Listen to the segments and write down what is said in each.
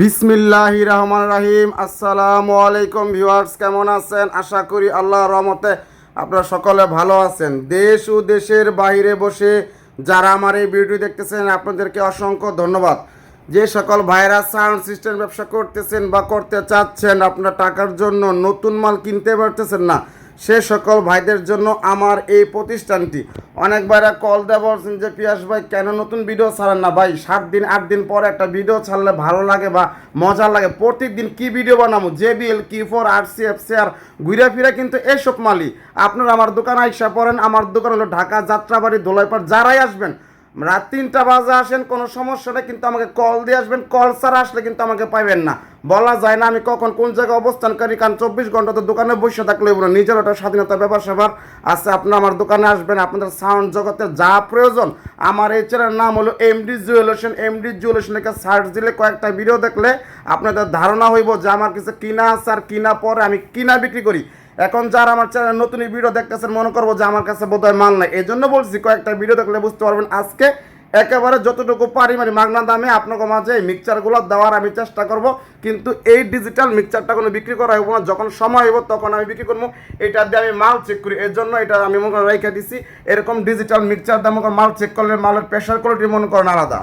বিসমিল্লাহ রহমান রাহিম। আসসালামু আলাইকুম ভিউয়ার্স, কেমন আছেন? আশা করি আল্লাহ রহমতে আপনারা সকলে ভালো আছেন। দেশ ও দেশের বাইরে বসে যারা আমার এই ভিডিও দেখতেছেন, আপনাদেরকে অসংখ্য ধন্যবাদ। যে সকল ভাইরাস সাউন্ড সিস্টেম ব্যবসা করতেছেন বা করতে চাচ্ছেন, আপনার টাকার জন্য নতুন মাল কিনতে পারতেছেন না সে সকল ভাইদের জন্য আমার এই প্রতিষ্ঠানটি। অনেক ভাইরা কল দেওয়া বলছেন যে, পিয়াস ভাই, কেন নতুন ভিডিও ছাড়েন না? ভাই, সাত দিন, আট দিন পর একটা ভিডিও ছাড়লে ভালো লাগে বা মজা লাগে। প্রতিদিন কি ভিডিও বানাবো? জেবিএল কি ফোর আর সি এফ সি আর ঘুরে ফিরে কিন্তু এইসব মালই আপনারা আমার দোকানে আইসা পড়েন। আমার দোকান হলো ঢাকা যাত্রাবাড়ি দোলাইপাড়। যারাই আসবেন রাত তিনটা বাজে আসেন, কোনো সমস্যা নেই, কিন্তু আমাকে কল দিয়ে আসবেন। কল ছাড়া আসলে কিন্তু আমাকে পাইবেন না। বলা যায় না আমি কখন কোন জায়গায় অবস্থান করি, কারণ চব্বিশ ঘণ্টা তো দোকানে বসে থাকলে এগুলো নিজের একটা স্বাধীনতা ব্যাপার স্যাপার আছে, আপনি আমার দোকানে আসবেন, আপনাদের সাউন্ড জগতের যা প্রয়োজন। আমার এই চ্যানেলের নাম হলো এমডি জুয়েলেশন এমডি জুয়েলেশনকে সার্চ দিলে কয়েকটা ভিডিও দেখলে আপনাদের ধারণা হইব যে আমার কিছু কিনা আছে আর কিনা পরে আমি কিনা বিক্রি করি। এখন যারা আমার চ্যানেল নতুন ভিডিও দেখতেছেন, মনে করব যে আমার কাছে বোধহয় মাল নাই। এই জন্য বলছি, কয়েকটা ভিডিও দেখলে বুঝতে পারবেন আজকে একেবারে যতটুকু পারি মানে মাগনা দামে আপনাকে মাঝে এই মিক্সচারগুলো দেওয়ার আমি চেষ্টা করব। কিন্তু এই ডিজিটাল মিক্সচারটা কোনো বিক্রি করা হইব না। যখন সময় হইব তখন আমি বিক্রি করব। এটা দিয়ে আমি মাল চেক করি। এর জন্য এটা আমি মনে করেন রেখে দিছি। এরকম ডিজিটাল মিক্সচার দাম মাল চেক করলে মালের প্রেশার কোয়ালিটি মনে করেন আলাদা।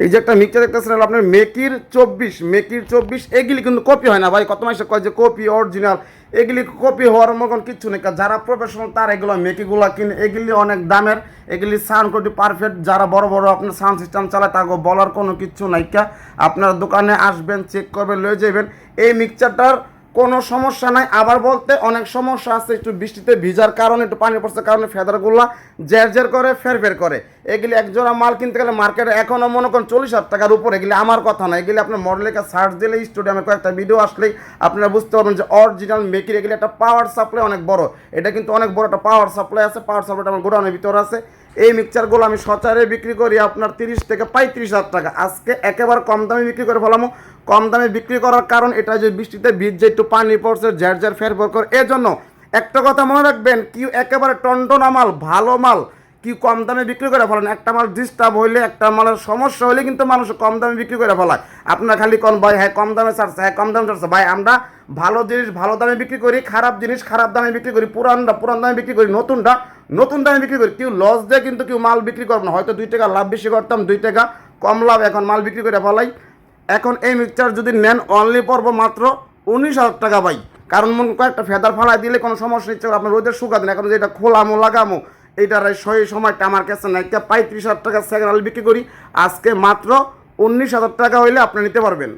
এই যে একটা মিক্সচার দেখতেছেন আপনার মেকির চব্বিশ মেকির চব্বিশ, এগুলি কিন্তু কপি হয় না ভাই। কত মাসে কয় যে কপি অরিজিনাল এগুলি কপি হওয়ার মতন কিচ্ছু নেই। যারা প্রফেশনাল তার এগুলো মেকিগুলো কিনে এগুলি অনেক দামের, এগুলি সাউন্ড কোয়ালিটি পারফেক্ট যারা বড় বড় আপনার সাউন্ড সিস্টেম চালায় তাকে বলার কোনো কিচ্ছু নাই কা। আপনার দোকানে আসবেন চেক করবেন, লয়ে যাবেন এই মিক্সচারটার কোনো সমস্যা নাই। আবার বলতে অনেক সমস্যা আছে, একটু বৃষ্টিতে ভিজার কারণে, একটু পানি পড়ছে কারণে ফেদারগুলা জের জের করে, ফের ফের করে। এগুলি একজোড়া মাল কিনতে গেলে মার্কেটে এখনও মনে করেন চল্লিশ হাজার টাকার উপরে, এগুলি আমার কথা না। এগুলি আপনার মডেলকে সার্চ দিলে স্টুডিয়ামে কয়েকটা ভিডিও আসলেই আপনারা বুঝতে পারবেন যে অরিজিনাল মেকির এগুলি একটা পাওয়ার সাপ্লাই অনেক বড়। এটা কিন্তু অনেক বড় একটা পাওয়ার সাপ্লাই আছে পাওয়ার সাপ্লাইটা আমার গোডাউনের ভিতরে আছে। এই মিক্সচারগুলো আমি সচারে বিক্রি করি আপনার তিরিশ থেকে পঁয়ত্রিশ হাজার টাকা। আজকে একেবারে কম দামে বিক্রি করে ফেলামো। কম দামে বিক্রি করার কারণ এটা যে বৃষ্টিতে বীজ যে একটু পানি পড়ছে, ঝের ঝের ফের ফের করে। এজন্য একটা কথা মনে রাখবেন কি একেবারে টনটনা মাল, ভালো মাল কি কম দামে বিক্রি করে ফেলেন। একটা মাল ডিস্টার্ব হইলে, একটা মালের সমস্যা হইলে কিন্তু মানুষ কম দামে বিক্রি করে ফেলায়। আপনার খালি কোন, ভাই হ্যাঁ কম দামে ছাড়ছে হ্যাঁ কম দামে ছাড়ছে। ভাই, আমরা ভালো জিনিস, ভালো দামে বিক্রি করি, খারাপ জিনিস, খারাপ দামে বিক্রি করি, পুরানটা, পুরান দামে বিক্রি করি, নতুনটা। নতুন দামে বিক্রি করি। কেউ লস দিয়ে, কিন্তু কেউ মাল বিক্রি করব না। হয়তো দুই টাকা লাভ বেশি করতাম, দুই টাকা কম লাভ এখন মাল বিক্রি করে ফেলাই। এখন এই মিক্সচার যদি নেন অনলি পর্ব মাত্র উনিশ হাজার টাকা পাই কারণ মনে কয়েকটা ফেদার ফালাই দিলে কোনো সমস্যা নিচ্ছে আপনার রোদের শুকা দিন। এখন যেটা খোলামো, লাগামো, এইটার সেই সময়টা আমার কাছে নাই। পঁয়ত্রিশ হাজার টাকা সেকেন্ড বিক্রি করি। আজকে মাত্র উনিশ হাজার টাকা হইলে আপনি নিতে পারবেন।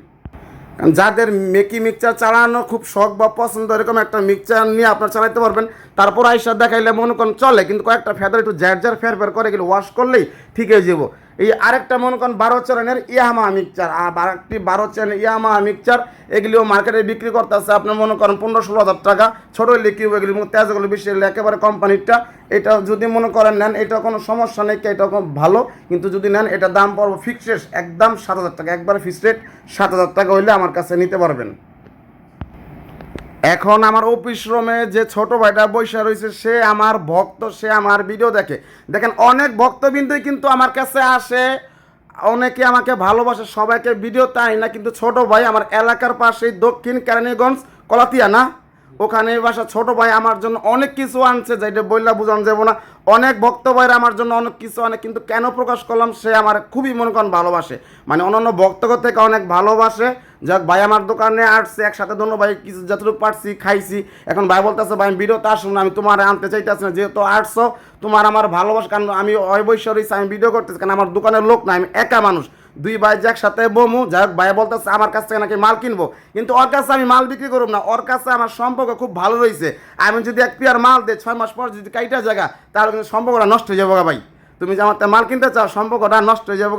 যাদের মেকি মিক্সচার চালানো খুব শখ বা পছন্দ, এরকম একটা মিক্সার নিয়ে আপনার চালাইতে পারবেন। তারপর আইসার দেখাইলে মনে করেন চলে, কিন্তু কয়েকটা ফেদার একটু জ্যার জ্যার ফের ফের করে গেলে ওয়াশ করলেই ঠিক হয়ে যাব। এই আরেকটা মনে করেন বারো চ্যানেলের ইয়ামা মিক্সচার আর আরেকটি বারো চ্যানেল ইয়ামা মিক্সচার, এগুলিও মার্কেটে বিক্রি করতেছে আপনি মনে করেন পনেরো ষোলো হাজার টাকা, ছোটো হলে কিউ এগুলি? তেজগুলো বেশি একেবারে কোম্পানিরটা, এটা যদি মনে করেন নেন, এটা কোনো সমস্যা নেই এটা ভালো, কিন্তু যদি নেন, এটা দাম পড়ব ফিক্সড একদম সাত হাজার টাকা, একবারে ফিক্সড রেট সাত হাজার টাকা হইলে আমার কাছে নিতে পারবেন। এখন আমার অফিস রুমে যে ছোট ভাইটা বৈশা রয়েছে, সে আমার ভক্ত, সে আমার ভিডিও দেখে। দেখেন, অনেক ভক্তবৃন্দই কিন্তু আমার কাছে আসে। অনেকে আমাকে ভালোবাসে, সবাইকে ভিডিও তাই না, কিন্তু ছোট ভাই আমার এলাকার পাশেই দক্ষিণ কেরানীগঞ্জ কলাতিয়া, না? ওখানে বাসা ছোট ভাই আমার জন্য অনেক কিছু আনছে, যেটা বললা বুঝানো যাব না। অনেক ভক্ত ভাইরা আমার জন্য অনেক কিছু অনেক কিন্তু কেন প্রকাশ করলাম, সে আমার খুবই মনে করেন ভালোবাসে। মানে অন্যান্য ভক্তগত থেকে অনেক ভালোবাসে। যাক, ভাই আমার দোকানে আসছে, একসাথে ধন্য ভাই, কিছু যতটুকু পারছি খাইছি। এখন ভাই বলতেছে, ভাই ভিডিওতে আসুন না, আমি তোমার আনতে চাইতেছি না। যেহেতু আসছো, তোমার আমার ভালোবাসা, কারণ আমি অবশ্যই আমি ভিডিও করতেছি, কারণ আমার দোকানের লোক না, আমি একা মানুষ। দুই ভাই যে একসাথে বমু যাই হোক ভাই বলতেছে আমার কাছ থেকে নাকি মাল কিনবো। কিন্তু ওর কাছে আমি মাল বিক্রি করব না, ওর কাছে আমার সম্পর্ক খুব ভালো রয়েছে। আমি যদি এক পিয়ার মাল দিই, ছয় মাস পর যদি কাইটা জায়গা, তাহলে কিন্তু সম্পর্কটা নষ্ট হয়ে যাব ভাই। তুমি যে আমার মাল কিনতে চাও, সম্পর্কটা নষ্ট হয়ে যাব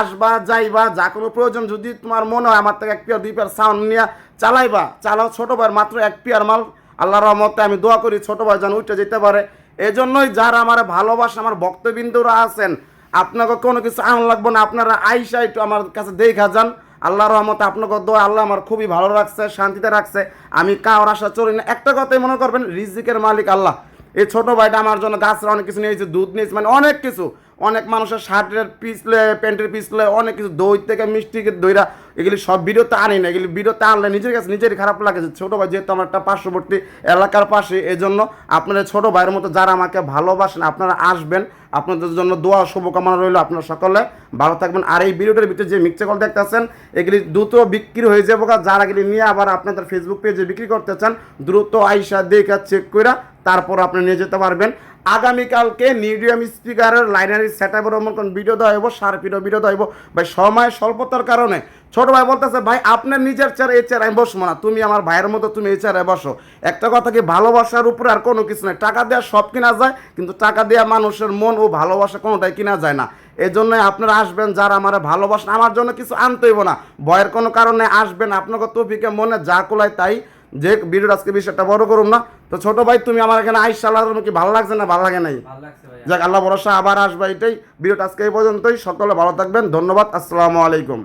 আসবা, যাইবা, যা কোনো প্রয়োজন, যদি তোমার মনে হয় আমার থেকে এক পিয়ার, দুই পিয়ার সাউন্ড নিয়ে চালাইবা, চালাও। ছোটো ভাইয়ের মাত্র এক পিয়ার মাল, আল্লাহর রহমতে আমি দোয়া করি, ছোটো ভাই যেন উঠে যেতে পারে। এজন্যই যারা আমার ভালোবাসা, আমার ভক্তবিন্দুরা আছেন আপনাকে কোনো কিছু আন লাগবো না। আপনারা আইসা একটু আমার কাছে দেখা যান। আল্লাহ রহমত আপনাকে দোয়া, আল্লাহ আমার খুবই ভালো রাখছে, শান্তিতে রাখছে। আমি কার আশা চলি না। একটা কথাই মনে করবেন, রিজিকের মালিক আল্লাহ। এই ছোটো ভাইটা আমার জন্য গাছরা অনেক কিছু নিয়েছে, দুধ নিয়েছে মানে অনেক কিছু। অনেক মানুষের শার্টের পিছলে, প্যান্টের পিছলে অনেক কিছু দই থেকে মিষ্টি দইরা এগুলি সব ভিডিওতে আনি না, এগুলি ভিডিওতে আনলে নিজের কাছে নিজেরই খারাপ লাগে যে ছোটো ভাই যেহেতু আমার একটা পার্শ্ববর্তী এলাকার পাশে এই জন্য আপনারা ছোট ভাইয়ের মতো যারা আমাকে ভালোবাসেন, আপনারা আসবেন। আপনাদের জন্য দোয়া, শুভকামনা রইল আপনারা সকলে। ভালো থাকবেন। আর এই ভিডিওটার ভিতরে যে মিক্সচার কল দেখতেছেন, এগুলি দ্রুত বিক্রি হয়ে যাব যারা এগুলি নিয়ে আবার আপনাদের ফেসবুক পেজে বিক্রি করতে চান, দ্রুত আইসা দেখে চেক করে তারপর আপনি নিয়ে যেতে পারবেন। আগামীকালকে মিডিয়াম স্পিকারের লাইনারি সেট আপের মতন দেওয়া হইব ভিডিও দেওয়া হইব। ভাই, সময় স্বল্পতার কারণে। ছোট ভাই বলতেছে, ভাই, আপনার নিজের চেয়ার এই চেয়ার আমি বসবো না। তুমি আমার ভাইয়ের মতো তুমি এই চেয়ারে বসো। একটা কথা কি, ভালোবাসার উপরে আর কোনো কিছু নেই। টাকা দেওয়া সব কিনা যায়, কিন্তু টাকা দেওয়া মানুষের মন ও ভালোবাসা কোনোটাই কিনা যায় না। এই জন্য আপনারা আসবেন, যারা আমার ভালোবাসেন, আমার জন্য কিছু আনতে হইব না। ভয়ের কোনো কারণে আসবেন। আপনাকে তৌফিকে মনে যা কুলায় তাই যে ভিডিওর আজকে বিষয়টা বড় করুন না। তো ছোট ভাই তুমি আমার এখানে আইস আল্লাহ কি ভালো লাগছে না ভালো লাগে নাই? যাক আল্লাহ ভরসা আবার আসবে এটাই। ভিডিওটা আজকে এই পর্যন্তই। সকলে ভালো থাকবেন। ধন্যবাদ। আসসালামু আলাইকুম।